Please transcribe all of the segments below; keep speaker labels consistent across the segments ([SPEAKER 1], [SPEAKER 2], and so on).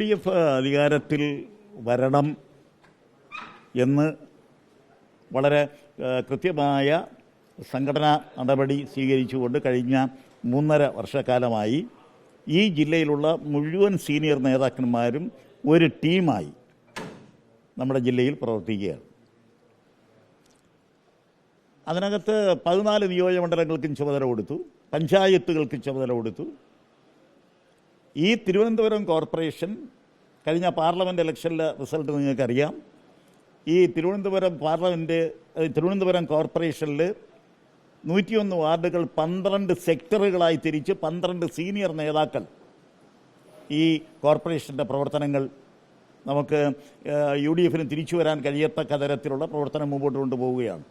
[SPEAKER 1] D F അധികാരത്തിൽ വരണം എന്ന് വളരെ കൃത്യമായ സംഘടനാ നടപടി സ്വീകരിച്ചുകൊണ്ട് കഴിഞ്ഞ മൂന്നര വർഷക്കാലമായി ഈ ജില്ലയിലുള്ള മുഴുവൻ സീനിയർ നേതാക്കന്മാരും ഒരു ടീമായി നമ്മുടെ ജില്ലയിൽ പ്രവർത്തിക്കുകയാണ്. അതിനകത്ത് പതിനാല് നിയോജകമണ്ഡലങ്ങൾക്കും ചുമതല കൊടുത്തു പഞ്ചായത്തുകൾക്കും ചുമതല കൊടുത്തു ഈ തിരുവനന്തപുരം കോർപ്പറേഷൻ കഴിഞ്ഞ പാർലമെന്റ് ഇലക്ഷനിലെ റിസൾട്ട് നിങ്ങൾക്കറിയാം. ഈ തിരുവനന്തപുരം പാർലമെന്റ് തിരുവനന്തപുരം കോർപ്പറേഷനിൽ നൂറ്റിയൊന്ന് വാർഡുകൾ പന്ത്രണ്ട് സെക്ടറുകളായി തിരിച്ച് പന്ത്രണ്ട് സീനിയർ നേതാക്കൾ ഈ കോർപ്പറേഷന്റെ പ്രവർത്തനങ്ങൾ നമുക്ക് യു ഡി എഫിന് തിരിച്ചു വരാൻ കഴിയത്തക്ക തരത്തിലുള്ള പ്രവർത്തനം മുമ്പോട്ട് കൊണ്ടുപോവുകയാണ്.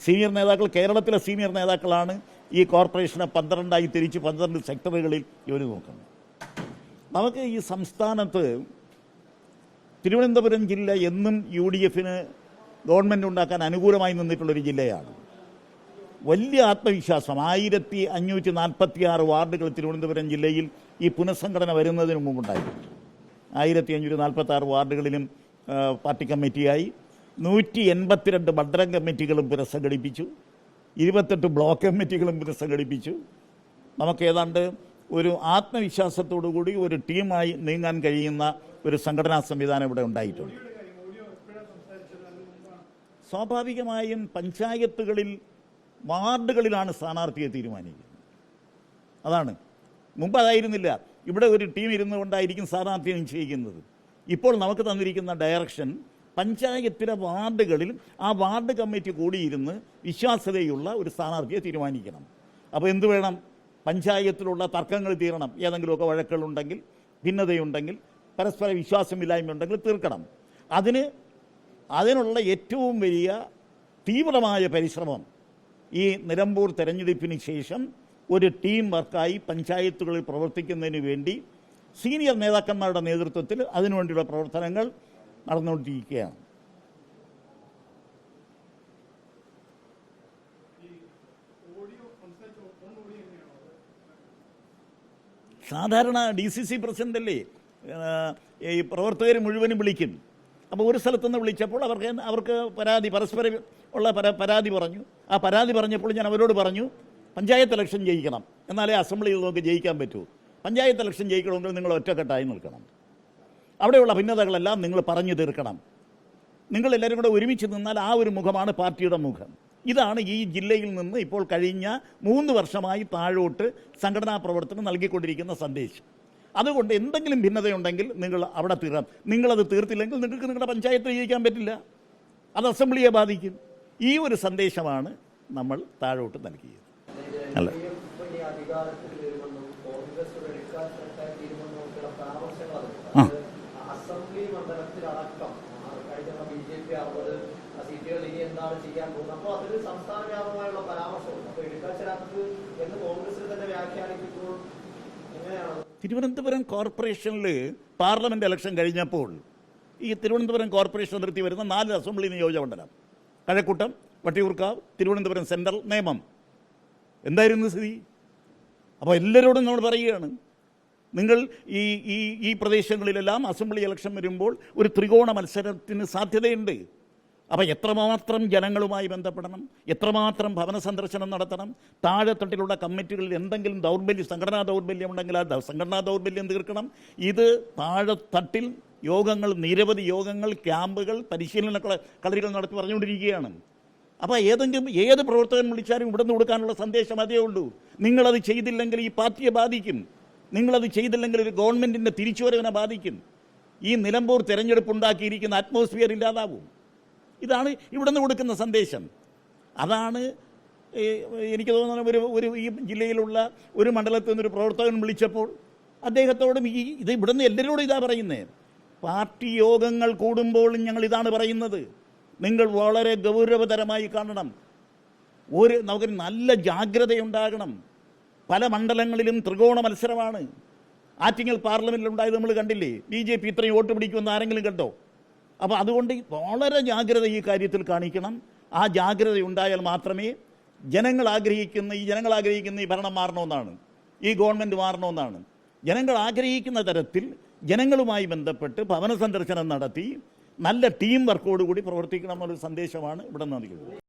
[SPEAKER 1] സീനിയർ നേതാക്കൾ കേരളത്തിലെ സീനിയർ നേതാക്കളാണ് ഈ കോർപ്പറേഷനെ പന്ത്രണ്ടായി തിരിച്ച് പന്ത്രണ്ട് സെക്ടറുകളിൽ ജോലി നോക്കുന്നത്. നമുക്ക് ഈ സംസ്ഥാനത്ത് തിരുവനന്തപുരം ജില്ല എന്നും യു ഡി എഫിന് ഗവൺമെന്റ് ഉണ്ടാക്കാൻ അനുകൂലമായി നിന്നിട്ടുള്ളൊരു ജില്ലയാണ്. വലിയ ആത്മവിശ്വാസം. ആയിരത്തി അഞ്ഞൂറ്റി നാൽപ്പത്തി ആറ് വാർഡുകൾ തിരുവനന്തപുരം ജില്ലയിൽ ഈ പുനഃസംഘടന വരുന്നതിന് മുമ്പുണ്ടായിരുന്നു ആയിരത്തി അഞ്ഞൂറ്റി നാൽപ്പത്തി ആറ് വാർഡുകളിലും പാർട്ടി കമ്മിറ്റിയായി. നൂറ്റി എൺപത്തിരണ്ട് മണ്ഡലം കമ്മിറ്റികളും പുനഃസംഘടിപ്പിച്ചു. ഇരുപത്തെട്ട് ബ്ലോക്ക് കമ്മിറ്റികളും പുനഃസംഘടിപ്പിച്ചു. നമുക്ക് ഏതാണ്ട് ഒരു ആത്മവിശ്വാസത്തോടു കൂടി ഒരു ടീമായി നീങ്ങാൻ കഴിയുന്ന ഒരു സംഘടനാ സംവിധാനം ഇവിടെ ഉണ്ടായിട്ടുണ്ട്. സ്വാഭാവികമായും പഞ്ചായത്തുകളിൽ വാർഡുകളിലാണ് സ്ഥാനാർത്ഥിയെ തീരുമാനിക്കുന്നത്. അതാണ്. മുമ്പ് അതായിരുന്നില്ല. ഇവിടെ ഒരു ടീം ഇരുന്നു കൊണ്ടായിരിക്കും സ്ഥാനാർത്ഥിയെ നിശ്ചയിക്കുന്നത്. ഇപ്പോൾ നമുക്ക് തന്നിരിക്കുന്ന ഡയറക്ഷൻ പഞ്ചായത്തിലെ വാർഡുകളിൽ ആ വാർഡ് കമ്മിറ്റി കൂടിയിരുന്ന് വിശ്വാസ്യതയുള്ള ഒരു സ്ഥാനാർത്ഥിയെ തീരുമാനിക്കണം. അപ്പോൾ എന്ത് വേണം? പഞ്ചായത്തിലുള്ള തർക്കങ്ങൾ തീരണം. ഏതെങ്കിലുമൊക്കെ വഴക്കുകളുണ്ടെങ്കിൽ ഭിന്നതയുണ്ടെങ്കിൽ പരസ്പര വിശ്വാസമില്ലായ്മ ഉണ്ടെങ്കിൽ തീർക്കണം. അതിന് അതിനുള്ള ഏറ്റവും വലിയ തീവ്രമായ പരിശ്രമം ഈ നിലമ്പൂർ തെരഞ്ഞെടുപ്പിന് ശേഷം ഒരു ടീം വർക്കായി പഞ്ചായത്തുകളിൽ പ്രവർത്തിക്കുന്നതിന് വേണ്ടി സീനിയർ നേതാക്കന്മാരുടെ നേതൃത്വത്തിൽ അതിനുവേണ്ടിയുള്ള പ്രവർത്തനങ്ങൾ നടന്നുകൊണ്ടിരിക്കുകയാണ്. സാധാരണ ഡി സി സി പ്രസിഡന്റല്ലേ ഈ പ്രവർത്തകർ മുഴുവനും വിളിക്കും. അപ്പോൾ ഒരു സ്ഥലത്തുനിന്ന് വിളിച്ചപ്പോൾ അവർക്ക് അവർക്ക് പരാതി പരസ്പരം ഉള്ള പര പരാതി പറഞ്ഞു. ആ പരാതി പറഞ്ഞപ്പോൾ ഞാൻ അവരോട് പറഞ്ഞു പഞ്ചായത്ത് ഇലക്ഷൻ ജയിക്കണം. എന്നാലേ അസംബ്ലിയിൽ നമുക്ക് ജയിക്കാൻ പറ്റൂ. പഞ്ചായത്ത് ഇലക്ഷൻ ജയിക്കണമെങ്കിൽ നിങ്ങൾ ഒറ്റക്കെട്ടായി നിൽക്കണം. അവിടെയുള്ള ഭിന്നതകളെല്ലാം നിങ്ങൾ പറഞ്ഞു തീർക്കണം. നിങ്ങളെല്ലാവരും കൂടെ ഒരുമിച്ച് നിന്നാൽ ആ ഒരു മുഖമാണ് പാർട്ടിയുടെ മുഖം. ഇതാണ് ഈ ജില്ലയിൽ നിന്ന് ഇപ്പോൾ കഴിഞ്ഞ മൂന്ന് വർഷമായി താഴോട്ട് സംഘടനാ പ്രവർത്തനം നൽകിക്കൊണ്ടിരിക്കുന്ന സന്ദേശം. അതുകൊണ്ട് എന്തെങ്കിലും ഭിന്നതയുണ്ടെങ്കിൽ നിങ്ങൾ അവിടെ തീരാം നിങ്ങളത് തീർത്തില്ലെങ്കിൽ നിങ്ങൾക്ക് നിങ്ങളുടെ പഞ്ചായത്ത് ജീവിക്കാൻ പറ്റില്ല. അത് അസംബ്ലിയെ ബാധിക്കും. ഈ ഒരു സന്ദേശമാണ് നമ്മൾ താഴോട്ട് നൽകിയത്. അല്ല
[SPEAKER 2] ഈ അധികാരത്തിൽ വരുമെന്നും കോൺഗ്രസ് ഒരു എടുക്കാൻ സർക്കാർ തീരുമെന്നും ഒക്കെയുള്ള പരാമർശങ്ങൾ
[SPEAKER 1] ആ.
[SPEAKER 2] അത് അസംബ്ലി മണ്ഡലത്തിലടക്കം ആ, കഴിഞ്ഞ ബി ജെ പി അറുപത് സീറ്റുകൾ ഇനി എന്താണ് ചെയ്യാൻ പോകുന്നത്? അപ്പോൾ അതിൽ സംസ്ഥാന വ്യാപകമായുള്ള പരാമർശമുണ്ട് അപ്പോൾ എടുക്കാച്ചരാത്ത് എന്ന് കോൺഗ്രസിൽ തന്നെ വ്യാഖ്യാനിക്കുമ്പോൾ എങ്ങനെയാണ്
[SPEAKER 1] തിരുവനന്തപുരം കോർപ്പറേഷനിൽ പാർലമെന്റ് ഇലക്ഷൻ കഴിഞ്ഞപ്പോൾ ഈ തിരുവനന്തപുരം കോർപ്പറേഷൻ നിർത്തി വരുന്ന നാല് അസംബ്ലി നിയോജകമണ്ഡലം കഴക്കൂട്ടം വട്ടിയൂർക്കാവ് തിരുവനന്തപുരം സെൻട്രൽ നേമം. എന്തായിരുന്നു സ്ഥിതി? അപ്പോൾ എല്ലാവരോടും നമ്മൾ പറയുകയാണ് നിങ്ങൾ ഈ ഈ ഈ പ്രദേശങ്ങളിലെല്ലാം അസംബ്ലി ഇലക്ഷൻ വരുമ്പോൾ ഒരു ത്രികോണ മത്സരത്തിന് സാധ്യതയുണ്ട്. അപ്പോൾ എത്രമാത്രം ജനങ്ങളുമായി ബന്ധപ്പെടണം? എത്രമാത്രം ഭവന സന്ദർശനം നടത്തണം? താഴെത്തട്ടിലുള്ള കമ്മിറ്റികളിൽ എന്തെങ്കിലും ദൗർബല്യം സംഘടനാ ദൗർബല്യം ഉണ്ടെങ്കിൽ ആ സംഘടനാ ദൗർബല്യം തീർക്കണം. ഇത് താഴെത്തട്ടിൽ യോഗങ്ങൾ നിരവധി യോഗങ്ങൾ ക്യാമ്പുകൾ പരിശീലന കളരികൾ നടത്തി പറഞ്ഞുകൊണ്ടിരിക്കുകയാണ്. അപ്പോൾ ഏതെങ്കിലും ഏത് പ്രവർത്തകൻ വിളിച്ചാലും ഇവിടുന്ന് കൊടുക്കാനുള്ള സന്ദേശം അതേ ഉള്ളൂ. നിങ്ങളത് ചെയ്തില്ലെങ്കിൽ ഈ പാർട്ടിയെ ബാധിക്കും. നിങ്ങളത് ചെയ്തില്ലെങ്കിൽ ഒരു ഗവൺമെന്റിന്റെ തിരിച്ചുവരവിനെ ബാധിക്കും. ഈ നിലമ്പൂർ തിരഞ്ഞെടുപ്പ് ഉണ്ടാക്കിയിരിക്കുന്ന അറ്റ്മോസ്ഫിയർ ഇല്ലാതാവും. ഇതാണ് ഇവിടുന്ന് കൊടുക്കുന്ന സന്ദേശം. അതാണ് എനിക്ക് തോന്നുന്ന ഒരു ഒരു ഈ ജില്ലയിലുള്ള ഒരു മണ്ഡലത്തിൽ നിന്നൊരു പ്രവർത്തകൻ വിളിച്ചപ്പോൾ അദ്ദേഹത്തോടും ഈ ഇത് ഇവിടുന്ന് എല്ലാവരോടും ഇതാ പറയുന്നത് പാർട്ടി യോഗങ്ങൾ കൂടുമ്പോഴും ഞങ്ങൾ ഇതാണ് പറയുന്നത്. നിങ്ങൾ വളരെ ഗൗരവതരമായി കാണണം. ഒരു നമുക്ക് നല്ല ജാഗ്രതയുണ്ടാകണം. പല മണ്ഡലങ്ങളിലും ത്രികോണ മത്സരമാണ്. ആറ്റിങ്ങൽ പാർലമെന്റിൽ ഉണ്ടായത് നമ്മൾ കണ്ടില്ലേ? ബി ജെ പി ഇത്രയും വോട്ട് പിടിക്കുമെന്ന് ആരെങ്കിലും കണ്ടോ? അപ്പോൾ അതുകൊണ്ട് വളരെ ജാഗ്രത ഈ കാര്യത്തിൽ കാണിക്കണം. ആ ജാഗ്രത ഉണ്ടായാൽ മാത്രമേ ജനങ്ങൾ ആഗ്രഹിക്കുന്ന ഈ ജനങ്ങൾ ആഗ്രഹിക്കുന്ന ഈ ഭരണം മാറണമെന്നാണ്. ഈ ഗവൺമെന്റ് മാറണമെന്നാണ്. ജനങ്ങൾ ആഗ്രഹിക്കുന്ന തരത്തിൽ ജനങ്ങളുമായി ബന്ധപ്പെട്ട് ഭവന സന്ദർശനം നടത്തി നല്ല ടീം വർക്കോടുകൂടി പ്രവർത്തിക്കണം എന്നൊരു സന്ദേശമാണ് ഇവിടെ നൽകുന്നത്